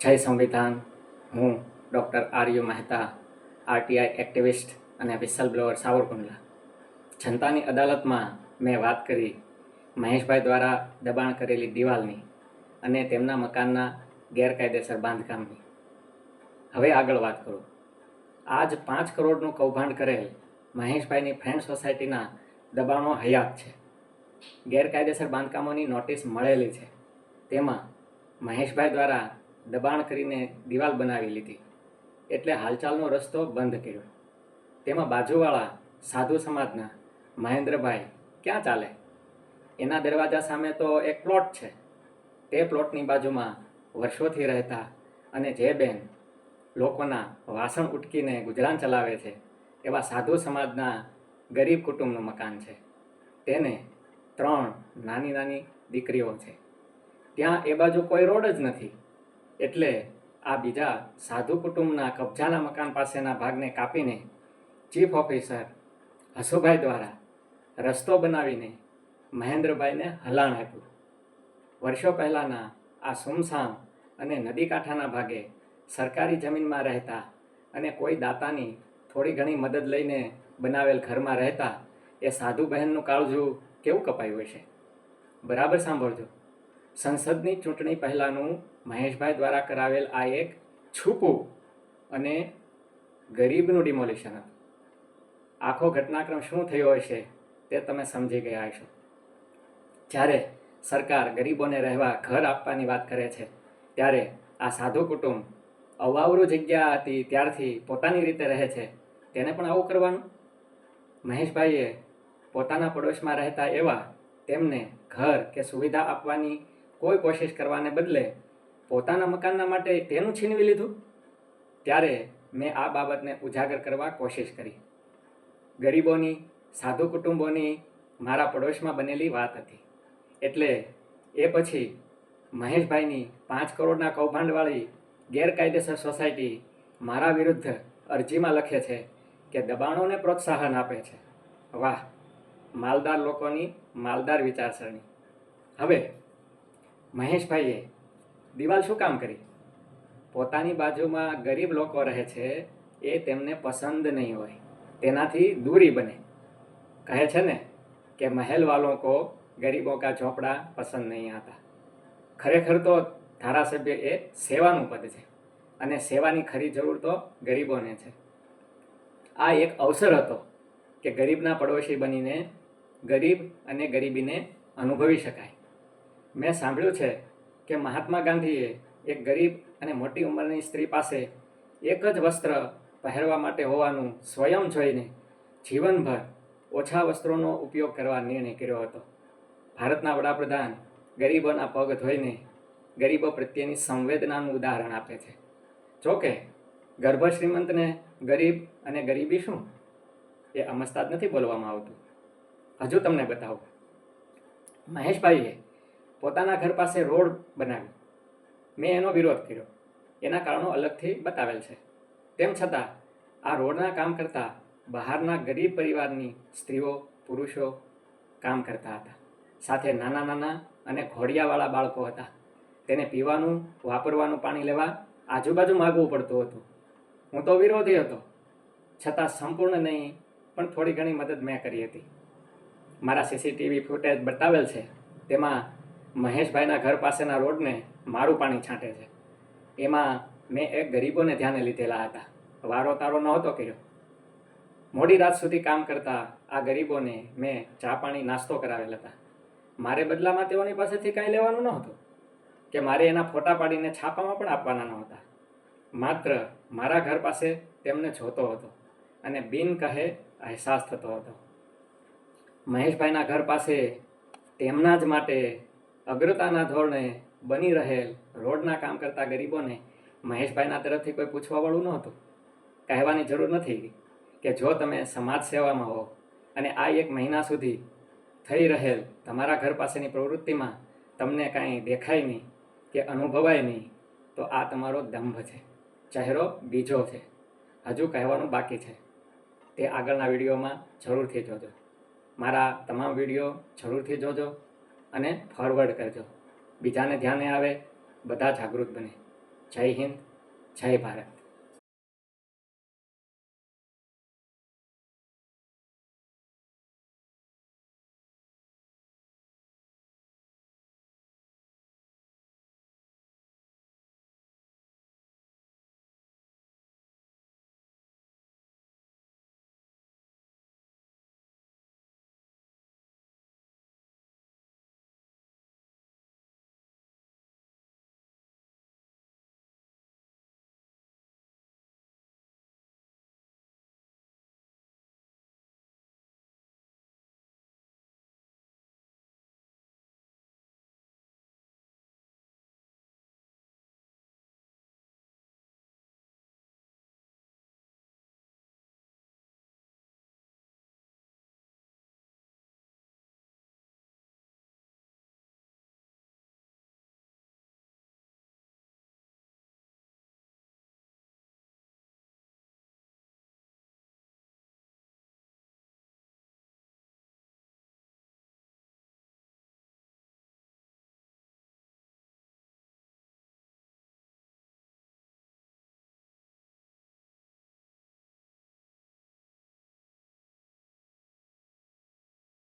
જય સંવિધાન. હું doctor Arya Mehta, RTI activist અને વિસલ બ્લોઅર સાવરકુંડલા. જનતાની અદાલતમાં મેં વાત કરી. મહેશભાઈ દ્વારા દબાણ કરેલી દિવાલની અને તેમના મકાનના ગેરકાયદેસર બાંધકામની. હવે આગળ વાત કરું. આજ પાંચ કરોડનું કૌભાંડ કરેલ મહેશભાઈની ફ્રેન્ડ સોસાયટીના દબાણો હયાત છે. ગેરકાયદેસર બાંધકામોની નોટિસ મળેલી છે. તેમાં મહેશભાઈ દ્વારા દબાણ કરીને દિવાલ બનાવી લીધી. એટલે હાલચાલનો રસ્તો બંધ કર્યો. તેમાં બાજુવાળા સાધુ સમાજના મહેન્દ્રભાઈ ક્યાં ચાલે? એના દરવાજા સામે તો એક પ્લોટ છે. તે પ્લોટની બાજુમાં વર્ષોથી રહેતા અને જે બેન લોકોના વાસણ ઉટકીને ગુજરાન ચલાવે છે, એવા સાધુ સમાજના ગરીબ કુટુંબનું મકાન છે. તેને ત્રણ નાની નાની દીકરીઓ છે. ત્યાં એ બાજુ કોઈ રોડ જ નથી. એટલે આ બીજા સાધુ કુટુંબના કબજાના મકાન પાસેના ભાગને કાપીને ચીફ ઓફિસર હસુભાઈ દ્વારા રસ્તો બનાવીને મહેન્દ્રભાઈને હલાણ આપ્યું. વર્ષો પહેલાંના આ સુમસામ અને નદી કાંઠાના ભાગે સરકારી જમીનમાં રહેતા અને કોઈ દાતાની થોડી ઘણી મદદ લઈને બનાવેલ ઘરમાં રહેતા એ સાધુ બહેનનું કાળજું કેવું કપાયું હશે? બરાબર સાંભળજો. સંસદની ચૂંટણી પહેલાંનું મહેશભાઈ દ્વારા કરાવેલ આ એક છૂપું અને ગરીબનું ડિમોલિશન હતું. આખો ઘટનાક્રમ શું થયો હશે તે તમે સમજી ગયા હશો. જ્યારે સરકાર ગરીબોને રહેવા ઘર આપવાની વાત કરે છે, ત્યારે આ સાધુ કુટુંબ અવાવરું જગ્યા હતી ત્યારથી પોતાની રીતે રહે છે, તેને પણ આવું કરવાનું? મહેશભાઈએ પોતાના પડોશમાં રહેતા એવા તેમને ઘર કે સુવિધા આપવાની કોઈ કોશિશ કરવાને બદલે પોતાના મકાનના માટે તેનું છીનવી લીધું? ત્યારે મેં આ બાબતને ઉજાગર કરવા કોશિશ કરી. ગરીબોની, સાધુ કુટુંબોની મારા પડોશમાં બનેલી વાત હતી. એટલે એ પછી મહેશભાઈની પાંચ કરોડના કૌભાંડવાળી ગેરકાયદેસર સોસાયટી મારા વિરુદ્ધ અરજીમાં લખે છે કે દબાણોને પ્રોત્સાહન આપે છે. વાહ, માલદાર લોકોની માલદાર વિચારસરણી. હવે મહેશભાઈએ દિવાલ શું કામ કરી? પોતાની બાજુમાં ગરીબ લોકો રહે છે, એ તેમને પસંદ નહીં હોય. તેનાથી દૂરી બને. કહે છે ને કે મહેલવાલો કો ગરીબો કા ઝોપડા પસંદ નહીં આતા. ખરેખર તો ધારાસભ્ય એ સેવાનું પદ છે અને સેવાની ખરી જરૂર તો ગરીબોને છે. આ એક અવસર હતો કે ગરીબના પડોશી બનીને ગરીબ અને ગરીબીને અનુભવી શકાય. મેં સાંભળ્યું છે કે મહાત્મા ગાંધીએ એક ગરીબ અને મોટી ઉંમરની સ્ત્રી પાસે એક જ વસ્ત્ર પહેરવા માટે હોવાનું સ્વયં જોઈને જીવનભર ઓછા વસ્ત્રોનો ઉપયોગ કરવા નિર્ણય કર્યો હતો. ભારતના વડાપ્રધાન ગરીબોના પગ ધોઈને ગરીબો પ્રત્યેની સંવેદનાનું ઉદાહરણ આપે છે. જોકે ગર્ભ શ્રીમંતને ગરીબ અને ગરીબી શું? એ અમસ્તા જ નથી બોલવામાં આવતું. હજુ તમને બતાવું. મહેશભાઈએ પોતાના ઘર પાસે રોડ બનાવ્યો મેં એનો વિરોધ કર્યો. એના કારણો અલગથી બતાવેલ છે. તેમ છતાં, આ રોડના કામ કરતા બહારના ગરીબ પરિવારની સ્ત્રીઓ, પુરુષો કામ કરતા હતા. સાથે નાના નાના અને ઘોડિયાવાળા બાળકો હતા. તેને પીવાનું, વાપરવાનું પાણી લેવા આજુબાજુ માગવું પડતું હતું. હું તો વિરોધી હતો. છતાં સંપૂર્ણ નહીં, પણ થોડી ઘણી મદદ મેં કરી હતી. મારા સીસીટીવી ફૂટેજ બતાવેલ છે. તેમાં મહેશભાઈના ઘર પાસેના રોડને મારું પાણી છાંટે છે. એમાં મેં એક ગરીબોને ધ્યાને લીધેલા હતા. વારો તારો નહોતો કર્યો. મોડી રાત સુધી કામ કરતા આ ગરીબોને મેં ચા પાણી નાસ્તો કરાવેલ હતા. મારે બદલામાં તેઓની પાસેથી કાંઈ લેવાનું નહોતું કે મારે એના ફોટા પાડીને છાપામાં પણ આપવાના નહોતા. માત્ર મારા ઘર પાસે તેમને જોતો હતો અને બિન કહે અહેસાસ થતો હતો. મહેશભાઈના ઘર પાસે તેમના જ માટે અગ્રતાના ધોરણે બની રહેલ રોડના કામ કરતા ગરીબોને મહેશભાઈના તરફથી કોઈ પૂછવાવાળું નહોતું કહેવાની જરૂર નથી કે જો તમે સમાજ સેવામાં હો અને આ એક મહિના સુધી થઈ રહેલ તમારા ઘર પાસેની પ્રવૃત્તિમાં તમને કાંઈ દેખાય નહીં કે અનુભવાય નહીં, તો આ તમારો દંભ છે. ચહેરો બીજો છે. હજુ કહેવાનું બાકી છે. તે આગળના વિડીયોમાં જરૂરથી જોજો. મારા તમામ વીડિયો જરૂરથી જોજો. અને ફોરવર્ડ કરજો. બીજાને ધ્યાને આવે બધા જાગૃત બને. જય હિન્દ જય ભારત.